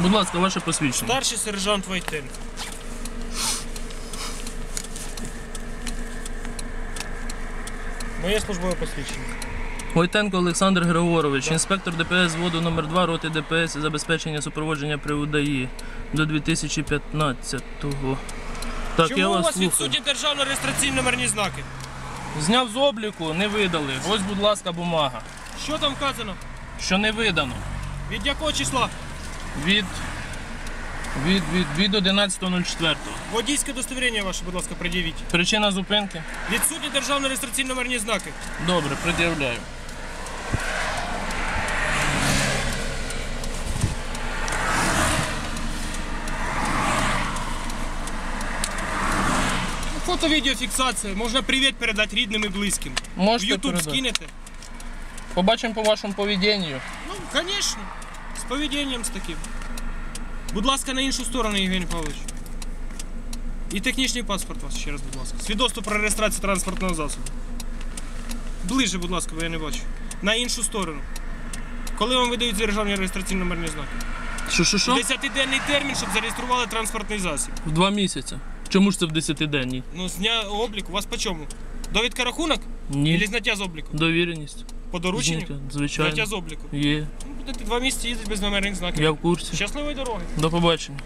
Будь ласка, ваше посвідчення. Старший сержант Войтенко. Моє службове посвідчення. Войтенко Олександр Григорович, інспектор ДПС взводу номер 2 роти ДПС і забезпечення супроводження при УДАІ до 2015-го. Так, Чому я у вас вас слухаю. відсутні державно-реєстраційні номерні знаки? Зняв з обліку, не видали. Ось, будь ласка, бумага. Що там вказано? Що не видано. Від якого числа? Від, від, від, від 11.04. Водійське удостоверення ваше, будь ласка, пред'явіть. Причина зупинки? Відсутні державно-реєстраційні номерні знаки. Добре, пред'являю. Фото-відеофіксація. Можна привіт передати рідним і близьким. В Можете Ютуб передати. скинете? Побачимо по вашому поведінню. Ну, звісно. З поведінням з таким. Будь ласка, на іншу сторону, Євгеній Павлович. І технічний паспорт вас ще раз, будь ласка. Свідоцтво про реєстрацію транспортного засобу. Ближче, будь ласка, бо я не бачу. На іншу сторону. Коли вам видають державні реєстраційні номерні знаки? Що, що, що? Десятиденний термін, щоб зареєстрували транспортний засіб. В два місяці. Чому ж це в 10-денній? Ну, з дня обліку, у вас по чому? Довідка рахунок? Ні. Ілі зняття з обліку? Довіреність. По дорученню? Зняття, Зняття з обліку. Є. Будете два місяці їздити без номерних знаків. Я в курсі. Щасливої дороги. До побачення.